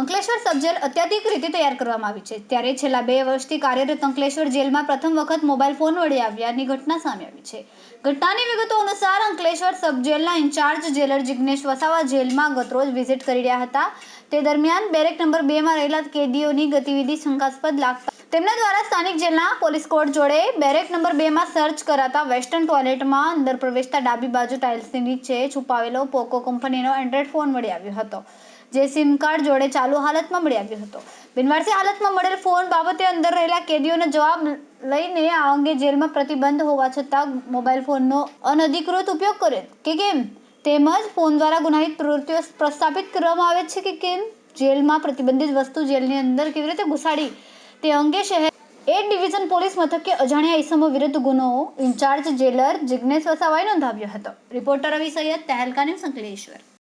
Ankleshwar sub jail અત્યાધિક રીતે તૈયાર કરવામાં આવી છે. ત્યારે છેલ્લા બે વર્ષથી કાર્યરત અંકલેશ્વર જેલમાં પ્રથમ વખત મોબાઈલ ફોન વડે આવ્યાની ઘટના સામે આવી છે. ઘટનાની વિગતો અનુસાર અંકલેશ્વર સબજેલના ઇન્ચાર્જ જેલર જિગ્નેશ વસાવા જેલમાં ગતરોજ વિઝિટ કરી રહ્યા હતા. તે દરમિયાન બેરેક નંબર બેમાં રહેલા કેદીઓની ગતિવિધિ શંકાસ્પદ લાગતા તેમના દ્વારા સ્થાનિક જેલના પોલીસ કોર્ટ જોડે બેરેક નંબર બેમાં સર્ચ કરાતા વેસ્ટર્ન ટોયલેટમાં અંદર પ્રવેશતા ડાબી બાજુ ટાઇલ્સની નીચે છુપાવેલો પોકો કંપનીનો એન્ડ્રોઈડ ફોન મળી આવ્યો હતો. જે સિમ કાર્ડ જોડે ચાલુ હાલતમાં મળી આવ્યો હતો. બિનવારસી હાલતમાં મળેલ ફોન બાબતે અંદર રહેલા કેદીઓનો જવાબ લઈને આ અંગે જેલમાં પ્રતિબંધ હોવા છતાં મોબાઈલ ફોનનો અનધિકૃત ઉપયોગ કરે. કે કેમ? તેમજ ફોન દ્વારા ગુનાહિત પ્રવૃત્તિઓ પ્રસ્થાપિત કરવામાં આવે છે કે કેમ? જેલમાં પ્રતિબંધિત વસ્તુ જેલની અંદર કેવી રીતે ઘુસાડી? તે અંગે શહેર એ ડિવિઝન પોલીસ મથકે અજાણ્યા ઈસમો વિરુદ્ધ ગુનો ઇન્ચાર્જ જેલર જિગ્નેશ વસાવાએ નોંધાવ્યો હતો. Reporter Ravi Saiyed Tehelka news Ankleshwar.